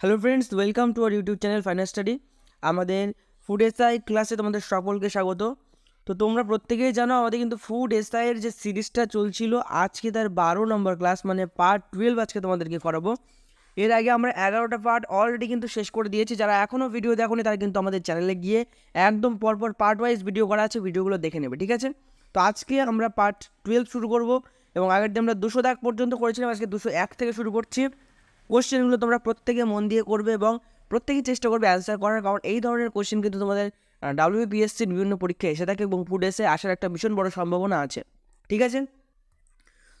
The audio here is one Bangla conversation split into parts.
Hello friends welcome to our YouTube channel final study আমাদের ফুড এসআই ক্লাসে তোমাদের সকলকে স্বাগত। তো তোমরা প্রত্যেকেই জানো আমাদের কিন্তু ফুড এসআইয়ের যে সিরিজটা চলছিল, আজকে তার বারো নম্বর ক্লাস মানে পার্ট টুয়েলভ আজকে তোমাদেরকে করাবো। এর আগে আমরা এগারোটা পার্ট অলরেডি কিন্তু শেষ করে দিয়েছি। যারা এখনও ভিডিও দেখোনি, তারা কিন্তু আমাদের চ্যানেলে গিয়ে একদম পরপর পার্ট ওয়াইজ ভিডিও করা আছে ভিডিওগুলো দেখে নেবে, ঠিক আছে? তো আজকে আমরা পার্ট টুয়েলভ শুরু করব এবং আগের দিন আমরা দুশো দাগ পর্যন্ত করেছিলাম, আজকে দুশো এক থেকে শুরু করছি। কোশ্চেনগুলো তোমরা প্রত্যেকে মন দিয়ে করবে এবং প্রত্যেকেই চেষ্টা করবে অ্যান্সার করার। কারণ এই ধরনের কোশ্চেন কিন্তু তোমাদের ডাব্লিউবিএসসির বিভিন্ন পরীক্ষায় এসে থাকে এবং ফুড এসে আসার একটা ভীষণ বড় সম্ভাবনা আছে। ঠিক আছে?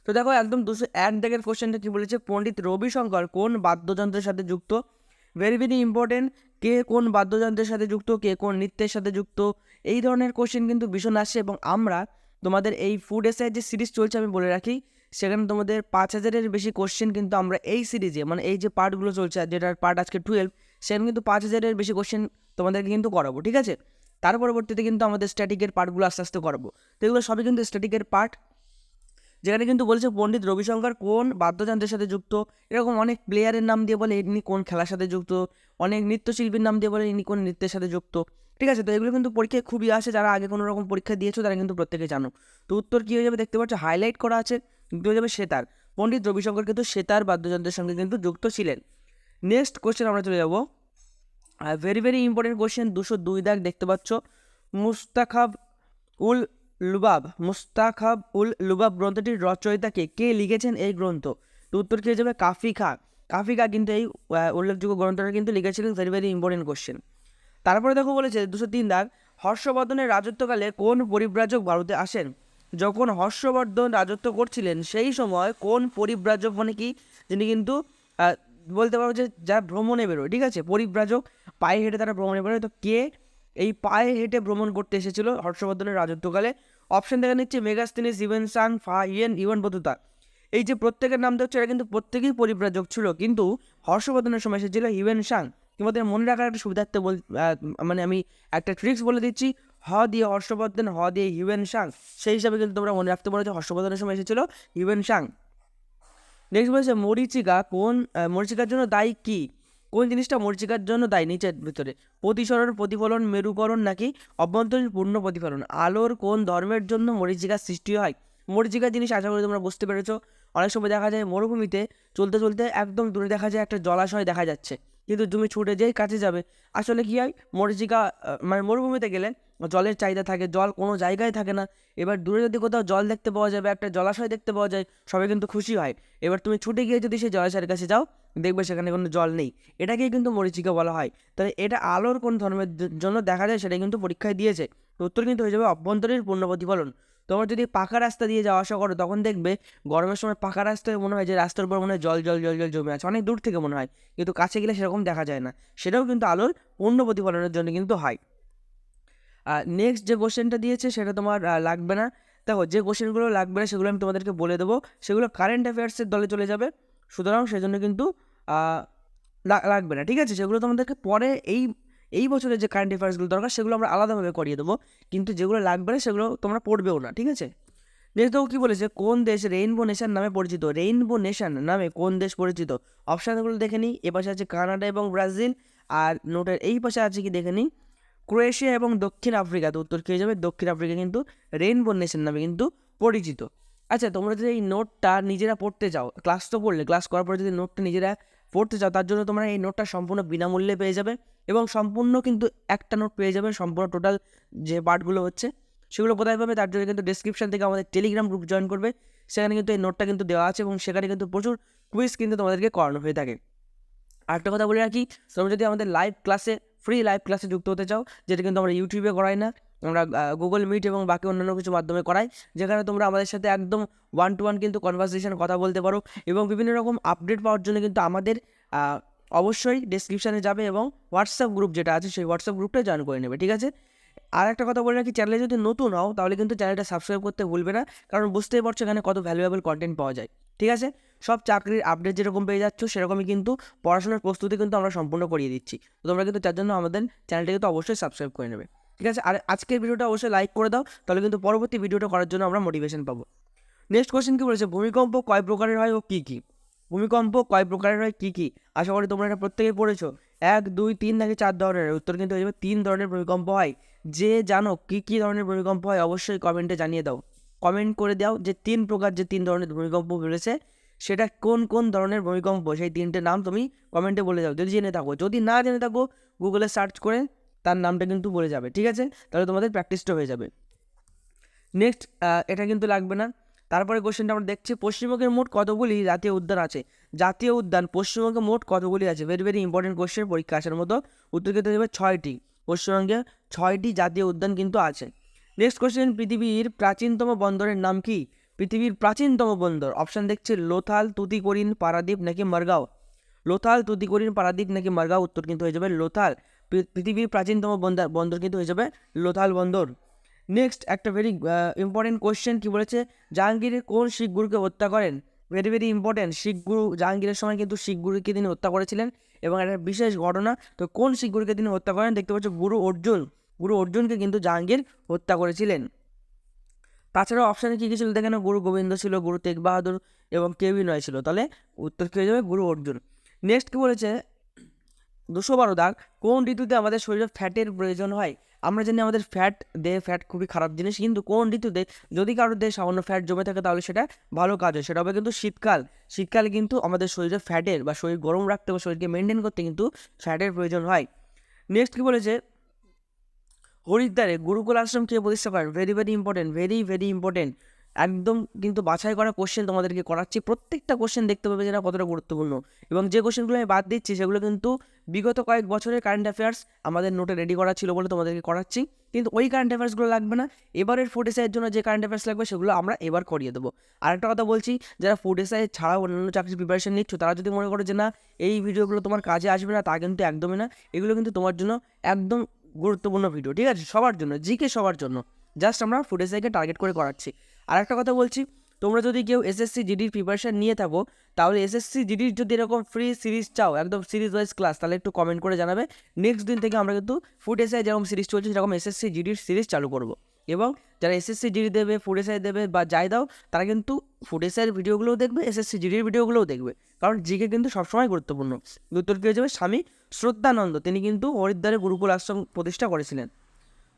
তো দেখো একদম দুশো এক দাগের কোশ্চেনটা কী বলেছে? পণ্ডিত রবিশঙ্কর কোন বাদ্যযন্ত্রের সাথে যুক্ত? ভেরি ভেরি ইম্পর্টেন্ট কে কোন বাদ্যযন্ত্রের সাথে যুক্ত? কে কোন নৃত্যের সাথে যুক্ত? এই ধরনের কোশ্চেন কিন্তু ভীষণ আসছে এবং আমরা তোমাদের এই ফুড এসে যে সিরিজ চলছে আমি বলে রাখি সেখানে তোমাদের পাঁচ হাজারের বেশি কোশ্চেন কিন্তু আমরা এই সিরিজে মানে এই যে পার্টগুলো চলছে যেটার পার্ট আজকে টুয়েলভ সেখানে কিন্তু পাঁচ হাজারের বেশি কোশ্চেন তোমাদেরকে কিন্তু করাবো, ঠিক আছে? তার পরবর্তীতে কিন্তু আমাদের স্ট্যাটিকের পার্টগুলো আস্তে আস্তে করাবো। তো এগুলো সবই কিন্তু স্ট্যাটিকের পার্ট যেখানে কিন্তু বলছে পণ্ডিত রবিশঙ্কর কোন বাদ্যযন্ত্রের সাথে যুক্ত? এরকম অনেক প্লেয়ারের নাম দিয়ে বলে, ইনি কোন খেলার সাথে যুক্ত? অনেক নৃত্যশিল্পীর নাম দিয়ে বলে, ইনি কোন নৃত্যের সাথে যুক্ত? ঠিক আছে? তো এগুলো কিন্তু পরীক্ষায় খুবই আসে, যারা আগে কোনো রকম পরীক্ষা দিয়েছ, তারা কিন্তু প্রত্যেকে জানো। তো উত্তর কী হয়ে যাবে? দেখতে পাচ্ছ হাইলাইট করা আছে। হয়ে যাবে সেতার। পণ্ডিত রবিশঙ্কর কিন্তু সেতার বাদ্যযন্ত্রের সঙ্গে কিন্তু যুক্ত ছিলেন। নেক্সট কোশ্চেন আমরা চলে যাব। ভেরি ভেরি ইম্পর্টেন্ট কোশ্চেন দুশো দুই দাগ দেখতে পাচ্ছ। মুস্তাখাব উল লুবাব, মুস্তাখাব উল লুবাব গ্রন্থটির রচয়িতাকে কে? লিখেছেন এই গ্রন্থ? তো উত্তর কী যাবে? কাফি খা কাফি খা কিন্তু এই উল্লেখযোগ্য গ্রন্থটা কিন্তু লিখেছিলেন ভেরি ভেরি ইম্পর্টেন্ট কোশ্চেন তারপরে দেখো বলেছে, দুশো তিন দাগ, হর্ষবর্ধনের রাজত্বকালে কোন পরিব্রাজক ভারতে আসেন? যখন হর্ষবর্ধন রাজত্ব করছিলেন, সেই সময় কোন পরিব্রাজক মানে কি? যিনি কিন্তু বলতে পারো যে যারা ভ্রমণে বেরোয়, ঠিক আছে? পরিব্রাজক, পায়ে হেঁটে তারা ভ্রমণে বেরোয়। তো কে এই পায়ে হেঁটে ভ্রমণ করতে এসেছিল হর্ষবর্ধনের রাজত্বকালে? অপশন দেখা নিচ্ছে মেগাস্তিনিস ইভেন সাং ফা, ইয়েন, ইভেন বতুতা। এই যে প্রত্যেকের নাম দেখছ, এরা কিন্তু প্রত্যেকেই পরিব্রাজক ছিল, কিন্তু হর্ষবর্ধনের সময় এসেছিল হিউয়েন সাং তোমাদের মনে রাখার একটা সুবিধার্থে বল মানে আমি একটা ট্রিক্স বলে দিচ্ছি। হ দিয়ে হর্ষবর্ধন, হ দিয়ে হিউয়েন সাং সেই হিসাবে কিন্তু তোমরা মনে রাখতে পারো যে হর্ষবর্ধনের সময় এসেছিল হিউয়েন সাং নেক্সট বলেছে মরিচিকা কোন মরিচিকার জন্য দায়ী কি? কোন জিনিসটা মরিচিকার জন্য দায়ী? নিচের ভিতরে। প্রতিসরণ, প্রতিফলন, মেরুকরণ নাকি অভ্যন্তরীণ পূর্ণ প্রতিফলন? আলোর কোন ধর্মের জন্য মরিচিকার সৃষ্টি হয়? মরিচিকার জিনিস আশা করি তোমরা বুঝতে পেরেছ। অনেক সময় দেখা যায় মরুভূমিতে চলতে চলতে একদম দূরে দেখা যায় একটা জলাশয় দেখা যাচ্ছে। কিন্তু তুমি ছুটে যেয়ে কাছে যাবে, আসলে কি হয়? মরিচিকা মানে মরুভূমিতে গেলে জলের চাহিদা থাকে, জল কোনো জায়গায় থাকে না। এবার দূরে যদি কোথাও জল দেখতে পাওয়া যাবে একটা জলাশয় দেখতে পাওয়া যায়, সবাই কিন্তু খুশি হয়। এবার তুমি ছুটে গিয়ে যদি সেই জলাশয়ের কাছে যাও, দেখবে সেখানে কোনো জল নেই। এটাকেই কিন্তু মরিচিকা বলা হয়। তাহলে এটা আলোর কোন ধর্মের জন্য দেখা যায় সেটা কিন্তু পরীক্ষায় দিয়েছে। উত্তর কিন্তু হয়ে যাবে অভ্যন্তরীণ পূর্ণ প্রতিফলন তোমরা যদি পাকা রাস্তা দিয়ে যাওয়া আসা করো, তখন দেখবে গরমের সময় পাকা রাস্তায় মনে হয় যে রাস্তার উপর মনে হয় জল জল জল জল জমে আছে। অনেক দূর থেকে মনে হয়। কিন্তু কাছে গেলে সেরকম দেখা যায় না। সেটাও কিন্তু আলোর পূর্ণ প্রতিফলনের জন্য কিন্তু হয়। নেক্সট যে কোশ্চেনটা দিয়েছে সেটা তোমার লাগবে না। দেখো, যে কোশ্চেনগুলো লাগবে না সেগুলো আমি তোমাদেরকে বলে দেবো। সেগুলো কারেন্ট অ্যাফেয়ার্সের দলে চলে যাবে। সুতরাং সেজন্য কিন্তু লাগবে না, ঠিক আছে? সেগুলো তোমাদেরকে পরে এই এই বছরের যে কারেন্ট অ্যাফেয়ার্সগুলো দরকার, সেগুলো আমরা আলাদাভাবে করিয়ে দেবো। কিন্তু যেগুলো লাগবে না সেগুলো তোমরা পড়বেও না, ঠিক আছে? নেক্সট দেখো কী বলেছে, কোন দেশ রেইনবো নেশন নামে পরিচিত? রেইনবো নেশন নামে কোন দেশ পরিচিত? অপশানগুলো দেখে নিই। এ পাশে আছে কানাডা এবং ব্রাজিল। আর নোটের এই পাশে আছে কি দেখে নিই? ক্রোয়েশিয়া এবং দক্ষিণ আফ্রিকা, তো উত্তর কী হয়ে যাবে? দক্ষিণ আফ্রিকা কিন্তু রেইনবো নেশন নামে কিন্তু পরিচিত। আচ্ছা তোমরা যদি এই নোটটা নিজেরা পড়তে চাও ক্লাস তো পড়লে ক্লাস করার পরে যদি নোটটা নিজেরা পড়তে চাও তার জন্য তোমরা এই নোটটা সম্পূর্ণ বিনামূল্যে পেয়ে যাবে এবং সম্পূর্ণ কিন্তু একটা নোট পেয়ে যাবে, সম্পূর্ণ টোটাল যে পার্টগুলো হচ্ছে, সেগুলো কোথায় পাবে? তার জন্য কিন্তু ডিসক্রিপশন থেকে আমাদের টেলিগ্রাম গ্রুপ জয়েন করবে। সেখানে কিন্তু এই নোটটা কিন্তু দেওয়া আছে এবং সেখানে কিন্তু প্রচুর কুইজ কিন্তু তোমাদেরকে করানো হয়ে থাকে। আরেকটা কথা বলে রাখি, তোমরা যদি আমাদের লাইভ ক্লাসে ফ্রি লাইভ ক্লাসে যুক্ত হতে চাও, যেটা কিন্তু আমরা ইউটিউবে করাই না, আমরা গুগল মিট এবং বাকি অন্যান্য কিছু মাধ্যমে করাই, যেখানে তোমরা আমাদের সাথে একদম ওয়ান টু ওয়ান কিন্তু কনভারসেশন কথা বলতে পারো এবং বিভিন্ন রকম আপডেট পাওয়ার জন্য কিন্তু আমাদের অবশ্যই ডিসক্রিপশানে যাবে এবং হোয়াটসঅ্যাপ গ্রুপ যেটা আছে, সেই হোয়াটসঅ্যাপ গ্রুপটা জয়েন করে নেবে, ঠিক আছে? আর একটা কথা বলে রাখি চ্যানেলে যদি নতুন হও, তাহলে কিন্তু চ্যানেলটা সাবস্ক্রাইব করতে ভুলবে না, কারণ বুঝতেই পারছ এখানে কত ভ্যালুয়েবল কন্টেন্ট পাওয়া যায়। ঠিক আছে? সব চাকরির আপডেট যেরকম পেয়ে যাচ্ছ, সেরকমই কিন্তু পড়াশোনার প্রস্তুতি কিন্তু আমরা সম্পূর্ণ করিয়ে দিচ্ছি। তো তোমরা কিন্তু তার জন্য আমাদের চ্যানেলটাকে কিন্তু অবশ্যই সাবস্ক্রাইব করে নেবে। ঠিক আছে? আর আজকের ভিডিওটা অবশ্যই লাইক করে দাও, তাহলে কিন্তু পরবর্তী ভিডিওটা করার জন্য আমরা মোটিভেশন পাবো। নেক্সট কোশ্চেন কী বলেছে? ভূমিকম্প কয় প্রকারের হয় ও কী কী? ভূমিকম্প কয় প্রকারের হয়, কী কী? আশা করি তোমরা এটা প্রত্যেকেই পড়েছো। এক, দুই, তিন নাকি চার ধরনের? উত্তর কিন্তু হয়ে যাবে তিন ধরনের ভূমিকম্প হয়। যে জানো কী কী ধরনের ভূমিকম্প হয়, অবশ্যই কমেন্টে জানিয়ে দাও। কমেন্ট করে দাও যে তিন প্রকার যে তিন ধরনের ভূমিকম্প রয়েছে সেটা কোন কোন ধরনের ভূমিকম্প? সেই তিনটে নাম তুমি কমেন্টে বলে যাও যদি জেনে থাকো, যদি না জেনে থাকো গুগলে সার্চ করে তার নামটা কিন্তু বলে যাবে, ঠিক আছে? তাহলে তোমাদের প্র্যাকটিসটা হয়ে যাবে। নেক্সট এটা কিন্তু লাগবে না। তারপরে কোশ্চেনটা আমরা দেখছি, পশ্চিমবঙ্গের মোট কতগুলি জাতীয় উদ্যান আছে? জাতীয় উদ্যান, পশ্চিমবঙ্গে মোট কতগুলি আছে? ভেরি ভেরি ইম্পর্টেন্ট কোশ্চেন পরীক্ষা আসার মতো। উত্তর কিন্তু ছয়টি। পশ্চিমবঙ্গে ছয়টি জাতীয় উদ্যান কিন্তু আছে। নেক্সট কোশ্চেন পৃথিবীর প্রাচীনতম বন্দরের নাম কি? পৃথিবীর প্রাচীনতম বন্দর অপশান দেখছে, লোথাল তুতিকোরিন পারাদ্বীপ নাকি মারগাঁও? লোথাল তুতিকোরিন পারাদ্বীপ নাকি মারগাঁও? উত্তর কিন্তু হয়ে যাবে লোথাল। পৃথিবীর প্রাচীনতম বন্দর বন্দর কিন্তু হয়ে যাবে লোথাল বন্দর। নেক্সট একটা ভেরি ইম্পর্টেন্ট কোশ্চেন কি বলেছে? জাহাঙ্গীরের কোন শিখ গুরুকে হত্যা করেন? ভেরি ভেরি ইম্পর্টেন্ট শিখ গুরু জাহাঙ্গীরের সময় কিন্তু শিখ গুরুকে তিনি হত্যা করেছিলেন। এবং একটা বিশেষ ঘটনা, তো কোন শিখ গুরুকে তিনি হত্যা করেন? দেখতে পাচ্ছ, গুরু অর্জুন। গুরু অর্জুনকে কিন্তু জাহাঙ্গীর হত্যা করেছিলেন। তাছাড়াও অপশানে কী কী ছিল দেখেন গুরু গোবিন্দ ছিল, গুরু তেগ বাহাদুর এবং কেউই নয় ছিল। তাহলে উত্তর কী হয়ে যাবে গুরু অর্জুন। নেক্সট কী বলেছে? দুশো বারো দাগ, কোন ঋতুতে আমাদের শরীরে ফ্যাটের প্রয়োজন হয়? আমরা জানি আমাদের ফ্যাট, দেহে ফ্যাট খুবই খারাপ জিনিস, কিন্তু কোন ঋতুতে যদি কারোর দেহে সামান্য ফ্যাট জমে থাকে তাহলে সেটা ভালো কাজ হয়। সেটা হবে কিন্তু শীতকাল। শীতকালে কিন্তু আমাদের শরীরে ফ্যাটের বা শরীর গরম রাখতে বা শরীরকে মেনটেন করতে কিন্তু ফ্যাটের প্রয়োজন হয়। নেক্সট কী বলেছে? হরিদ্বারে গুরুকুল আশ্রম কে প্রতিষ্ঠা করেন very very important very very important একদম কিন্তু বাছাই করা কোশ্চেন তোমাদেরকে করাচ্ছি। প্রত্যেকটা কোশ্চেন দেখতে পাবে যে না কতটা গুরুত্বপূর্ণ। এবং যে কোশ্চেনগুলো আমি বাদ দিচ্ছি, সেগুলো কিন্তু বিগত কয়েক বছরের কারেন্ট অ্যাফেয়ার্স আমাদের নোটে রেডি করা ছিল বলে তোমাদেরকে করাচ্ছি। কিন্তু ওই কারেন্ট অ্যাফেয়ার্সগুলো লাগবে না। এবারের ফুড এসআইয়ের জন্য যে কারেন্ট অ্যাফেয়ার্স লাগবে, সেগুলো আমরা এবার করিয়ে দেবো। আর একটা কথা বলছি, যারা ফুড এসআই ছাড়াও অন্যান্য চাকরির প্রিপারেশন নিচ্ছ, তারা যদি মনে করো যে না, এই ভিডিওগুলো তোমার কাজে আসবে না, তা কিন্তু একদমই না। এগুলো কিন্তু তোমার জন্য একদম গুরুত্বপূর্ণ ভিডিও ঠিক আছে? সবার জন্য, জিকে সবার জন্য। জাস্ট আমরা ফুড এসআইকে টার্গেট করে করাচ্ছি। আর একটা কথা বলছি, তোমরা যদি কেউ এসএসসি জিডির প্রিপারেশান নিয়ে থাকো, তাহলে এসএসসি জিডির যদি এরকম ফ্রি সিরিজ চাও, একদম সিরিজ ওয়াইজ ক্লাস তাহলে একটু কমেন্ট করে জানাবে। নেক্সট দিন থেকে আমরা কিন্তু ফুড এসআই যেরকম সিরিজ চলছে, সেরকম এসএসসি জিডির সিরিজ চালু করব। এবং যারা এসএসসি জিডি দেবে ফুড এসআই দেবে বা যাই দাও, তারা কিন্তু ফুড এসআইয়ের ভিডিওগুলোও দেখবে এসএসসি জিডির ভিডিওগুলোও দেখবে। কারণ জিকে কিন্তু সবসময় গুরুত্বপূর্ণ। উত্তর কী হয়ে স্বামী শ্রদ্ধানন্দ, তিনি কিন্তু হরিদ্বারে গুরুকুল আশ্রম প্রতিষ্ঠা করেছিলেন।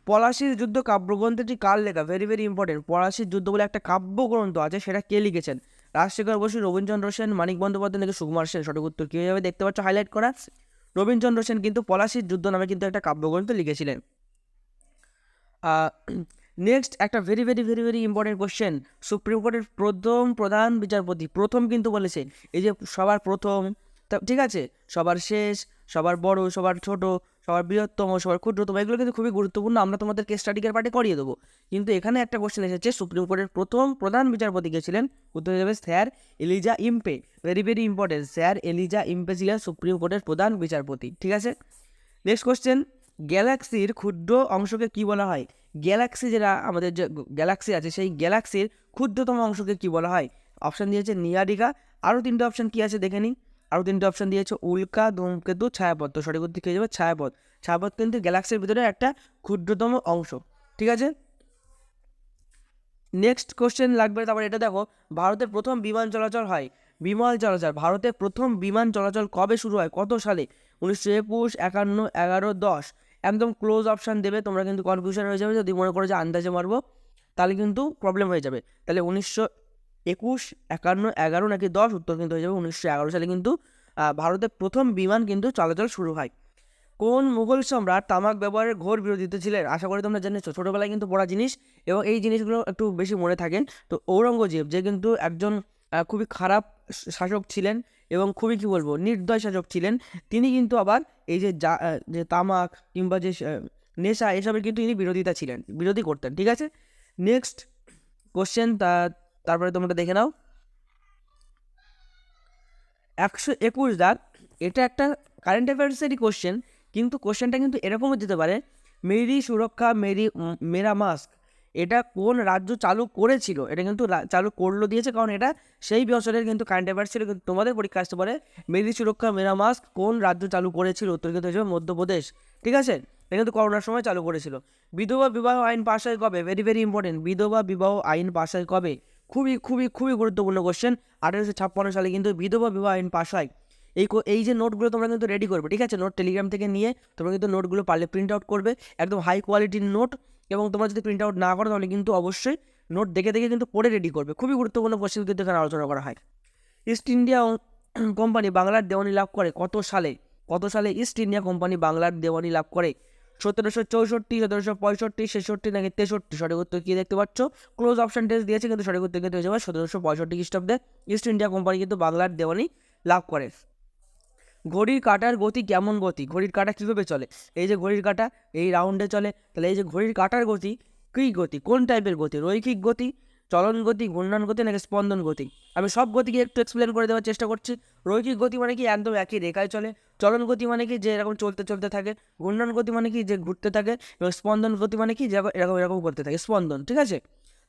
পলাশির যুদ্ধ কাব্যগ্রন্থটি কার লেখা? ভেরি ভেরি ইম্পর্টেন্ট পলাশির যুদ্ধ বলে একটা কাব্যগ্রন্থ আছে, সেটা কে লিখেছেন? রাজশেখর বসু, রবীন্দ্রচন্দ্র সেন, মানিক বন্দ্যোপাধ্যায় নাকি সুকুমার সেন? সঠিক উত্তর কীভাবে দেখতে পাচ্ছ হাইলাইট করা রবীন্দ্রচন্দ্র সেন কিন্তু পলাশির যুদ্ধ নামে কিন্তু একটা কাব্যগ্রন্থ লিখেছিলেন। নেক্সট একটা very very very very important question supreme কোর্টের প্রথম প্রধান বিচারপতি প্রথম কিন্তু বলেছে, এই যে সবার প্রথম ঠিক আছে, সবার শেষ, সবার বড়, সবার ছোট, সবার বৃহত্তম, সবার ক্ষুদ্রতম, এগুলো কিন্তু খুবই গুরুত্বপূর্ণ, আমরা তোমাদের কেস স্টাডিকের পার্টে করিয়ে দেবো। কিন্তু এখানে একটা কোশ্চেন এসেছে, সুপ্রিম কোর্টের প্রথম প্রধান বিচারপতি ছিলেন উত্তর যাবে sir Elijah Impey very very important sir Elijah Impey ছিলেন সুপ্রিম কোর্টের প্রধান বিচারপতি, ঠিক আছে? নেক্সট কোশ্চেন গ্যালাক্সির ক্ষুদ্র অংশকে কি বলা হয়? গ্যালাক্সি যেটা আমাদের যে গ্যালাক্সি আছে, সেই গ্যালাক্সির ক্ষুদ্রতম অংশকে কি বলা হয়? অপশান দিয়েছে নিয়ারিকা। আরও তিনটে অপশান কি আছে দেখে নিন। আরও তিনটে অপশান দিয়েছে উল্কা, ধূমকেতু, ছায়াপথ। তো সঠিক উত্তর হয়ে যাবে? ছায়াপথ। ছায়াপথ কিন্তু গ্যালাক্সির ভিতরে একটা ক্ষুদ্রতম অংশ। ঠিক আছে? নেক্সট কোশ্চেন লাগবে। তারপর এটা দেখো, ভারতের প্রথম বিমান চলাচল হয়। বিমান চলাচল, ভারতের প্রথম বিমান চলাচল কবে শুরু হয়? কত সালে? উনিশশো একুশ, একান্ন, এগারো, দশ। একদম ক্লোজ অপশান দেবে, তোমরা কিন্তু কনফিউশন হয়ে যাবে, যদি মনে করো যে আন্দাজে মারবো, তাহলে কিন্তু প্রবলেম হয়ে যাবে। তাহলে উনিশশো একুশ, একান্ন, এগারো নাকি দশ উত্তর কিন্তু হয়ে যাবে উনিশশো এগারো। সালে কিন্তু ভারতের প্রথম বিমান কিন্তু চলাচল শুরু হয়। কোন মুঘল সম্রাট তামাক ব্যবহারের ঘোর বিরোধিতা ছিলেন? আশা করি তোমরা জেনেছো, ছোটোবেলায় কিন্তু পড়া জিনিস এবং এই জিনিসগুলো একটু বেশি মনে থাকেন। তো ঔরঙ্গজেব, যে কিন্তু একজন খুবই খারাপ শাসক ছিলেন এবং খুবই কি বলব, নির্দয় শাসক ছিলেন। তিনি কিন্তু আবার এই যে যা যে তামাক কিংবা যে নেশা, এসবের কিন্তু তিনি বিরোধিতা ছিলেন, বিরোধী করতেন, ঠিক আছে? নেক্সট কোশ্চেন তা, তারপরে তোমরা দেখে নাও। একশো একুশ দাগ এটা একটা কারেন্ট অ্যাফেয়ার্সেরই কোশ্চেন কিন্তু কোশ্চেনটা কিন্তু এরকমও যেতে পারে, মেরি সুরক্ষা, মেরি মেরা মাস্ক। এটা কোন রাজ্য চালু করেছিল? এটা কিন্তু চালু করল, দিয়েছে। কারণ এটা সেই বছরের কিন্তু কারেন্ট অ্যাফেয়ার্স ছিল। কিন্তু তোমাদের পরীক্ষা আসতে পারে মেরি সুরক্ষা, মেরা মাস্ক কোন রাজ্য চালু করেছিল? উত্তর কিন্তু হচ্ছে মধ্যপ্রদেশ। ঠিক আছে? এটা কিন্তু করোনার সময় চালু করেছিল। বিধবা বিবাহ আইন পাশ হয় কবে? ভেরি ভেরি ইম্পর্টেন্ট বিধবা বিবাহ আইন পাশ হয় কবে? খুবই খুবই খুবই গুরুত্বপূর্ণ কোশ্চেন আঠেরোশো ছাপ্পান্ন সালে কিন্তু বিধবা বিবাহ আইন পাস হয়। এই এই যে নোটগুলো তোমরা কিন্তু রেডি করবে, ঠিক আছে? নোট টেলিগ্রাম থেকে নিয়ে তোমরা কিন্তু নোটগুলো পারলে প্রিন্ট আউট করবে। একদম হাই কোয়ালিটির নোট এবং তোমরা যদি প্রিন্ট আউট না করো, তাহলে কিন্তু অবশ্যই নোট দেখে দেখে কিন্তু পড়ে রেডি করবে। খুবই গুরুত্বপূর্ণ কোশ্চেন কিন্তু এখানে আলোচনা করা হয়। ইস্ট ইন্ডিয়া কোম্পানি বাংলার দেওয়ানি লাভ করে কত সালে? কত সালে ইস্ট ইন্ডিয়া কোম্পানি বাংলার দেওয়ানি লাভ করে? সতেরোশো চৌষট্টি, সতেরোশো পঁয়ষট্টি, ছেষট্টি নাকি তেষট্টি? সঠিক উত্তর কী দেখতে পাচ্ছ? ক্লোজ অপশন টেস্ট দিয়েছে কিন্তু সঠিক উত্তর কিন্তু যাবে সতেরোশো পঁয়ষট্টি খ্রিস্টাব্দে ইস্ট ইন্ডিয়া কোম্পানি কিন্তু বাংলার দেওয়ানি লাভ করে। ঘড়ির কাঁটার গতি কেমন গতি? ঘড়ির কাঁটা কীভাবে চলে? এই যে ঘড়ির কাঁটা, এই রাউন্ডে চলে। তাহলে এই যে ঘড়ির কাটার গতি কী গতি? কোন টাইপের গতি? রৈখিক গতি, চলন গতি, ঘূর্ণন গতি নাকি স্পন্দন গতি? আমি সব গতিকে একটু এক্সপ্লেন করে দেওয়ার চেষ্টা করছি। রৈখিক গতি মানে কি? একদম একই রেখায় চলে। চলন গতি মানে কি? যে এরকম চলতে চলতে থাকে। ঘূর্ণন গতি মানে কি? যে ঘুরতে থাকে। এবং স্পন্দন গতি মানে কি? যে এরকম এরকম করতে থাকে। স্পন্দন, ঠিক আছে?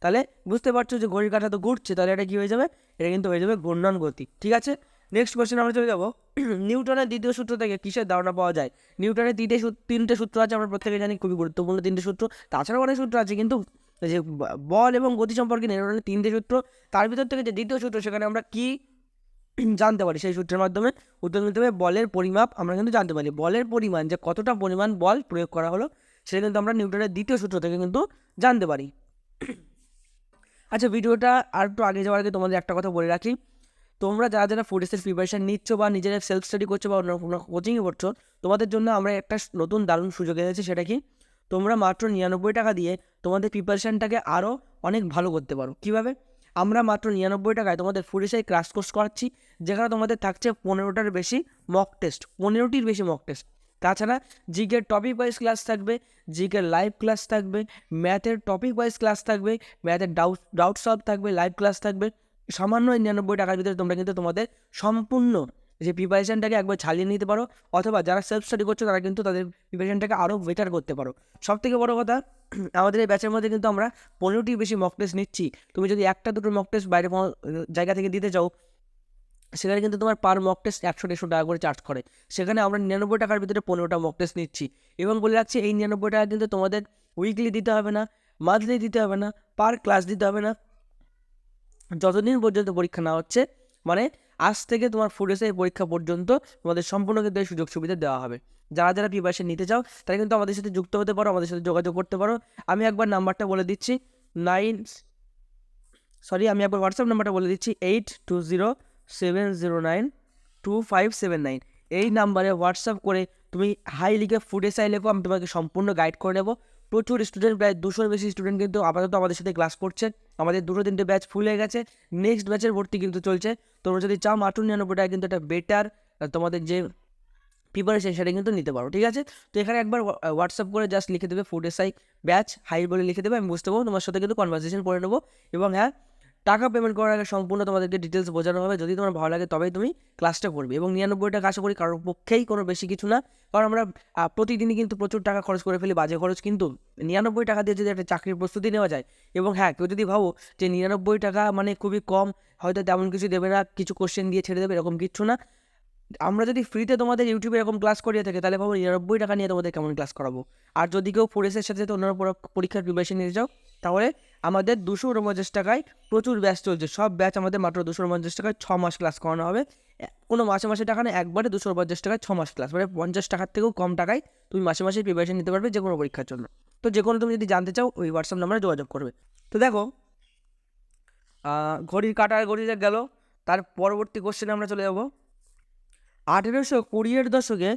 তাহলে বুঝতে পারছ যে ঘড়ির কাঁটা তো ঘুরছে, তাহলে এটা কী হয়ে যাবে? এটা কিন্তু হয়ে যাবে ঘূর্ণন গতি, ঠিক আছে? নেক্সট কোয়েশ্চেন আমরা চলে যাব। নিউটনের দ্বিতীয় সূত্র থেকে কিসের ধারণা পাওয়া যায়? নিউটনের তিনটে তিনটে সূত্র আছে, আমরা প্রত্যেকে জানি, খুবই গুরুত্বপূর্ণ তিনটে সূত্র। তাছাড়াও অনেক সূত্র আছে, কিন্তু যে বল এবং গতি সম্পর্কে নিউটনের তিনটে সূত্র, তার ভিতর থেকে যে দ্বিতীয় সূত্র, সেখানে আমরা কি জানতে পারি? সেই সূত্রের মাধ্যমে উত্তর দিতে হবে, বলের পরিমাপ আমরা কিন্তু জানতে পারি। বলের পরিমাণ, যে কতটা পরিমাণ বল প্রয়োগ করা হলো, সেটা কিন্তু আমরা নিউটনের দ্বিতীয় সূত্র থেকে কিন্তু জানতে পারি। আচ্ছা ভিডিওটা আর একটু আগে যাওয়ার আগে তোমাদের একটা কথা বলে রাখি। তোমরা যারা যারা ফুড এসের প্রিপারেশান নিচ্ছ বা নিজেরা সেলফ স্টাডি করছ বা অন্য কোনো কোচিংয়ে পড়ছো তোমাদের জন্য আমরা একটা নতুন দারুণ সুযোগ এনেছি সেটা কি? তোমরা মাত্র নিরানব্বই টাকা দিয়ে তোমাদের প্রিপারেশনটাকে আরও অনেক ভালো করতে পারো। কীভাবে? আমরা মাত্র নিরানব্বই টাকায় তোমাদের ফুড এসে ক্লাস কোর্স করাচ্ছি, যেখানে তোমাদের থাকছে পনেরোটার বেশি মক টেস্ট পনেরোটির বেশি মক টেস্ট তাছাড়া জিকের টপিক ওয়াইজ ক্লাস থাকবে জিকের লাইভ ক্লাস থাকবে ম্যাথের টপিক ওয়াইজ ক্লাস থাকবে ম্যাথের ডাউট ডাউট সলভ থাকবে লাইভ ক্লাস থাকবে। সামান্য নিরানব্বই টাকার ভিতরে তোমরা কিন্তু তোমাদের সম্পূর্ণ যে প্রিপারেশনটাকে একবার ছাড়িয়ে নিতে পারো, অথবা যারা সেলফ স্টাডি করছ তারা কিন্তু তাদের প্রিপারেশনটাকে আরও বেটার করতে পারো। সব থেকে বড়ো কথা, আমাদের এই ব্যাচের মধ্যে কিন্তু আমরা পনেরোটির বেশি মক টেস্ট নিচ্ছি। তুমি যদি একটা দুটো মক টেস্ট বাইরে জায়গা থেকে দিতে চাও, সেখানে কিন্তু তোমার পার মক টেস্ট একশো দেড়শো টাকা করে চার্জ করে। সেখানে আমরা নিরানব্বই টাকার ভিতরে পনেরোটা মক টেস্ট নিচ্ছি। এবং বলে রাখছি এই নিরানব্বই টাকা কিন্তু তোমাদের উইকলি দিতে হবে না মান্থলি দিতে হবে না পার ক্লাস দিতে হবে না। যতদিন পর্যন্ত পরীক্ষা না হচ্ছে মানে আজ থেকে তোমার ফুড এসে পরীক্ষা পর্যন্ত তোমাদের সম্পূর্ণ কিন্তু সুযোগ সুবিধা দেওয়া হবে। যারা যারা প্রিপারেশন নিতে চাও, তারা কিন্তু আমাদের সাথে যুক্ত হতে পারো, আমাদের সাথে যোগাযোগ করতে পারো। আমি একবার নাম্বারটা বলে দিচ্ছি নাইন সরি আমি একবার হোয়াটসঅ্যাপ নাম্বারটা বলে দিচ্ছি eight two zero seven zero nine two five seven nine এই নাম্বারে হোয়াটসঅ্যাপ করে তুমি হাই লিখে ফুড এসআই লেখো আমি তোমাকে সম্পূর্ণ গাইড করে নেব। প্রচুর স্টুডেন্ট প্রায় দুশোর বেশি স্টুডেন্ট কিন্তু আপাতত আমাদের সাথে ক্লাস করছে। আমাদের দুটো তিনটে ব্যাচ ফুল হয়ে গেছে। নেক্সট ব্যাচের ভর্তি কিন্তু চলছে। তোমরা যদি চাও মাত্র নিরানব্বই টাকা কিন্তু একটা বেটার তোমাদের যে প্রিপারেশন সেটা কিন্তু নিতে পারো, ঠিক আছে? তো এখানে একবার হোয়াটসঅ্যাপ করে জাস্ট লিখে দেবে ফুড এসআই ব্যাচ হাই বলে লিখে দেবে, আমি বুঝতে পারব। তোমার সাথে কিন্তু কনভারসেশন করে নেব। এবং হ্যাঁ টাকা পেমেন্ট করার আগে সম্পূর্ণ তোমাদেরকে ডিটেলস বোঝানো হবে। যদি তোমার ভালো লাগে তবেই তুমি ক্লাসটা করবে এবং নিরানব্বই টাকা আশা করি কারোর পক্ষেই কোনো বেশি কিছু না। কারণ আমরা প্রতিদিনই কিন্তু প্রচুর টাকা খরচ করে ফেলি, বাজে খরচ কিন্তু নিরানব্বই টাকা দিয়ে যদি একটা চাকরির প্রস্তুতি নেওয়া যায় এবং হ্যাঁ কেউ যদি ভাবো যে নিরানব্বই টাকা মানে খুবই কম, হয়তো তেমন কিছু দেবে না, কিছু কোশ্চেন দিয়ে ছেড়ে দেবে, এরকম কিচ্ছু না। আমরা যদি ফ্রিতে তোমাদের ইউটিউবে এরকম ক্লাস করিয়ে থাকি, তাহলে ভাবো নিরানব্বই টাকা নিয়ে তোমাদের কেমন ক্লাস করাবো। আর যদি কেউ ফোরেসের সাথে সাথে অন্যান্য পরীক্ষার প্রিপারেশন নিয়ে যাও তাহলে আমাদের দুশো উনপঞ্চাশ টাকায় প্রচুর ব্যাচ চলছে। সব ব্যাচ আমাদের মাত্র দুশো উনপঞ্চাশ টাকায় ছ মাস ক্লাস করানো হবে। কোনো মাসে মাসে টাকা না, একবারে দুশো উনপঞ্চাশ টাকায় ছ মাস ক্লাস মানে পঞ্চাশ টাকার থেকেও কম টাকায় তুমি মাসে মাসে প্রিপারেশন নিতে পারবে যে কোনো পরীক্ষার জন্য। তো যে কোনো তুমি যদি জানতে চাও, ওই হোয়াটসঅ্যাপ নাম্বারে যোগাযোগ করবে। তো দেখো ঘড়ির কাটার ঘড়িতে গেল। তার পরবর্তী কোশ্চেনে আমরা চলে যাব। আঠেরোশো কুড়িয়ের দশকে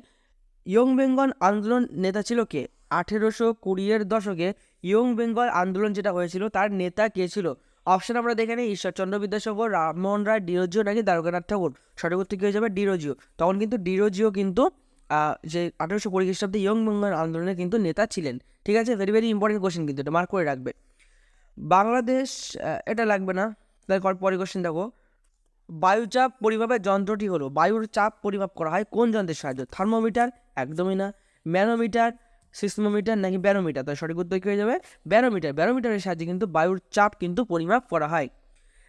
ইয়ং বেঙ্গল আন্দোলন নেতা ছিল কে? আঠেরোশো কুড়িয়ের দশকে ইয়ং বেঙ্গল আন্দোলন যেটা হয়েছিল, তার নেতা কে ছিল? অপশন আমরা দেখে নিই, ঈশ্বরচন্দ্র বিদ্যাসাগর, রামমোহন রায়, ডিরোজিও নাকি দ্বারকানাথ ঠাকুর? সঠিক উত্তর হয়ে যাবে? ডিরোজিও। তখন কিন্তু ডিরোজিও কিন্তু যে আঠেরোশো কুড়ি খ্রিস্টাব্দে ইয়ং বেঙ্গল আন্দোলনে কিন্তু নেতা ছিলেন। ঠিক আছে? ভেরি ভেরি ইম্পর্টেন্ট কোশ্চেন কিন্তু এটা মার্ক করে রাখবে। বাংলাদেশ এটা লাগবে না। তারপর পরে কোয়েশ্চেন দেখো। বায়ুচাপ পরিমাপের যন্ত্রটি হলো বায়ুর চাপ পরিমাপ করা হয় কোন যন্ত্রের সাহায্যে? থার্মোমিটার? একদমই না। ম্যানোমিটার? সিসমোমিটার নাকি ব্যারোমিটার? তাই সঠিক উত্তর কী হয়ে যাবে? ব্যারোমিটার। ব্যারোমিটারের সাহায্যে কিন্তু বায়ুর চাপ কিন্তু পরিমাপ করা হয়।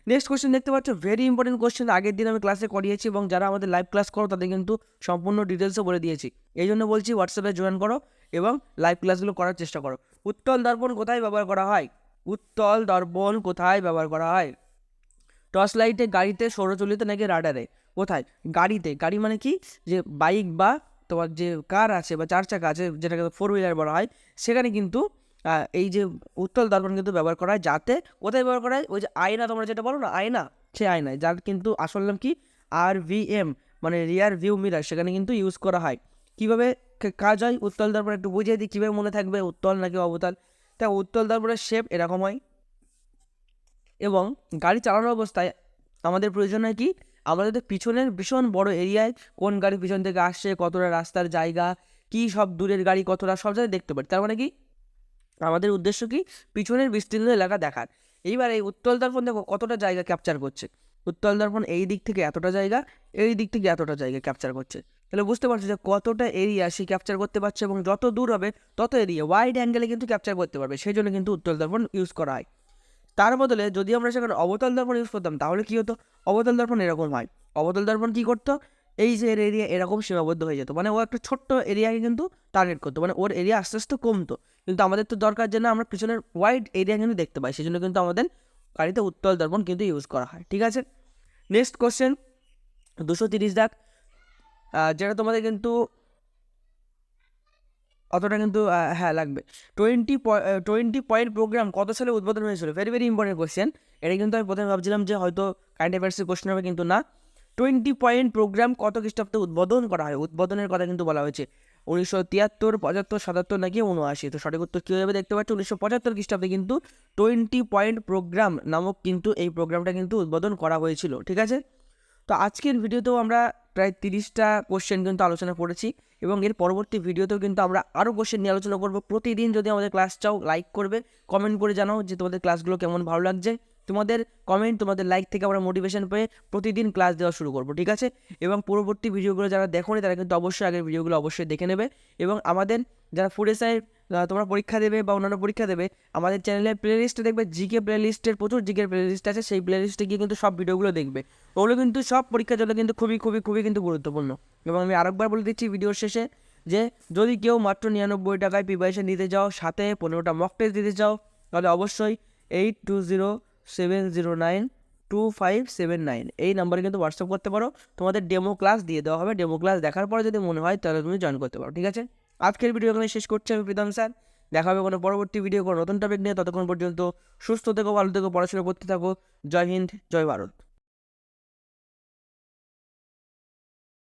নেক্সট কোশ্চেন দেখতে পাচ্ছ। ভেরি ইম্পর্টেন্ট কোশ্চেন আগের দিন আমি ক্লাসে করিয়েছি এবং যারা আমাদের লাইভ ক্লাস করো, তাদের কিন্তু সম্পূর্ণ ডিটেলসও বলে দিয়েছি। এই জন্য বলছি হোয়াটসঅ্যাপে জয়েন করো এবং লাইভ ক্লাসগুলো করার চেষ্টা করো। উত্তল দর্পণ কোথায় ব্যবহার করা হয়? উত্তল দর্পণ কোথায় ব্যবহার করা হয়? টর্চ লাইটে গাড়িতে সৌরচলিত নাকি রাডারে? কোথায়? গাড়িতে। গাড়ি মানে কি? যে বাইক বা তোমার যে কার আছে বা চার চাকা আছে, যেটাকে ফোর হুইলার বলা হয়, সেখানে কিন্তু এই যে উত্তল দর্পণ কিন্তু ব্যবহার করা হয়। যাতে কোথায় ব্যবহার করা হয়? ওই যে আয়না, তোমরা যেটা বলো না, আয়না? সে আয়নায়, যার কিন্তু আসল নাম কি? আর ভি এম মানে রিয়ার ভিউ মিরার সেখানে কিন্তু ইউজ করা হয়। কীভাবে কাজ হয়? উত্তল দর্পণ একটু বুঝিয়ে দিই, কীভাবে মনে থাকবে? উত্তল নাকি অবতল? তা উত্তল দর্পণের শেপ এরকম হয়। এবং গাড়ি চালানোর অবস্থায় আমাদের প্রয়োজন হয় কি? আমাদের তো পিছনের ভীষণ বড় এরিয়ায় কোন গাড়ি পিছন থেকে আসছে, কতটা রাস্তার জায়গা, কি সব দূরের গাড়ি কতটা, সব জায়গায় দেখতে পারি। তার মানে কি? আমাদের উদ্দেশ্য কি? পিছনের বিস্তীর্ণ এলাকা দেখার। এইবার এই উত্তল দর্পণ দেখো কতটা জায়গা ক্যাপচার করছে। উত্তল দর্পণ এই দিক থেকে এতটা জায়গা, এই দিক থেকে এতটা জায়গা ক্যাপচার করছে। তাহলে বুঝতে পারছ যে কতটা এরিয়া সে ক্যাপচার করতে পারছে এবং যত দূর হবে তত এরিয়া ওয়াইড অ্যাঙ্গেলে কিন্তু ক্যাপচার করতে পারবে। সেই জন্য কিন্তু উত্তল দর্পণ ইউজ করা হয়। তার বদলে যদি আমরা সেখানে অবতল দর্পণ ইউজ করতাম, তাহলে কী হতো? অবতল দর্পণ এরকম হয়। অবতল দর্পণ কী করতো? এই যে এর এরিয়া এরকম সীমাবদ্ধ হয়ে যেত। মানে ও একটা ছোট্ট এরিয়াকে কিন্তু টার্গেট করতো। মানে ওর এরিয়া আস্তে আস্তে কমতো। কিন্তু আমাদের তো দরকার যে না, আমরা পিছনের ওয়াইড এরিয়া কিন্তু দেখতে পাই। সেই জন্য কিন্তু আমাদের গাড়িতে উত্তল দর্পণ কিন্তু ইউজ করা হয়। ঠিক আছে? নেক্সট কোশ্চেন দুশো তিরিশ দাগ। যেটা তোমাদের কিন্তু অতটা কিন্তু হ্যাঁ লাগবে। টোয়েন্টি টোয়েন্টি পয়েন্ট প্রোগ্রাম কত সালে উদ্বোধন হয়েছিল? ভেরি ভেরি ইম্পর্টেন্ট কোশ্চেন এটা কিন্তু আমি প্রথমে ভাবছিলাম যে হয়তো কারেন্ট অ্যাফেয়ার্সের কোশ্চেন হবে, কিন্তু না। টোয়েন্টি পয়েন্ট প্রোগ্রাম কত খ্রিস্টাব্দে উদ্বোধন করা হয়? উদ্বোধনের কথা কিন্তু বলা হয়েছে। উনিশশো তিয়াত্তর, পঁচাত্তর, সাতাত্তর নাকি উনআশি? তো সঠিক উত্তর কী হবে দেখতে পাচ্ছি? উনিশশো পঁচাত্তর খ্রিস্টাব্দে কিন্তু টোয়েন্টি পয়েন্ট প্রোগ্রাম নামক কিন্তু এই প্রোগ্রামটা কিন্তু উদ্বোধন করা হয়েছিল। ঠিক আছে? তো আজকের ভিডিওতেও আমরা প্রায় তিরিশটা কোশ্চেন কিন্তু আলোচনা করেছি এবং এর পরবর্তী ভিডিওতেও কিন্তু আমরা আরও কোশ্চেন নিয়ে আলোচনা করব। প্রতিদিন যদি আমাদের ক্লাস চাও লাইক করবে কমেন্ট করে জানাও যে তোমাদের ক্লাসগুলো কেমন, ভালো লাগছে। তোমাদের কমেন্ট তোমাদের লাইক থেকে আমরা মোটিভেশন পেয়ে প্রতিদিন ক্লাস দেওয়া শুরু করব, ঠিক আছে? এবং পরবর্তী ভিডিওগুলো যারা দেখোনি, তারা কিন্তু অবশ্যই আগের ভিডিওগুলো অবশ্যই দেখে নেবে। এবং আমাদের যারা ফুড এসআই তোমরা পরীক্ষা দেবে বা অন্যান্য পরীক্ষা দেবে, আমাদের চ্যানেলের প্লে লিস্টে দেখবে, জিকে প্লে লিস্টের প্রচুর জিকে প্লে লিস্ট আছে, সেই প্লে লিস্টে গিয়ে কিন্তু সব ভিডিওগুলো দেখবে। ওগুলো কিন্তু সব পরীক্ষার জন্য কিন্তু খুবই খুবই খুবই কিন্তু গুরুত্বপূর্ণ। এবং আমি আরেকবার বলে দিচ্ছি ভিডিওর শেষে যে, যদি কেউ মাত্র নিরানব্বই টাকায় প্রিপারেশন নিতে যাও সাথে পনেরোটা মক টেস্ট দিতে চাও, তাহলে অবশ্যই eight two zero seven zero nine two five seven nine এই নাম্বারে কিন্তু হোয়াটসঅ্যাপ করতে পারো। তোমাদের ডেমো ক্লাস দিয়ে দেওয়া হবে। ডেমো ক্লাস দেখার পরে যদি মনে হয়, তাহলে তুমি জয়েন করতে পারো। ঠিক আছে? আজকের ভিডিও এখানে শেষ করছি আমি প্রীতম স্যার। দেখা হবে কোনো পরবর্তী ভিডিও কোনো নতুন টপিক নিয়ে। ততক্ষণ পর্যন্ত সুস্থ থেকো, ভালো থেকো পড়াশোনা করতে থাকো। জয় হিন্দ, জয় ভারত।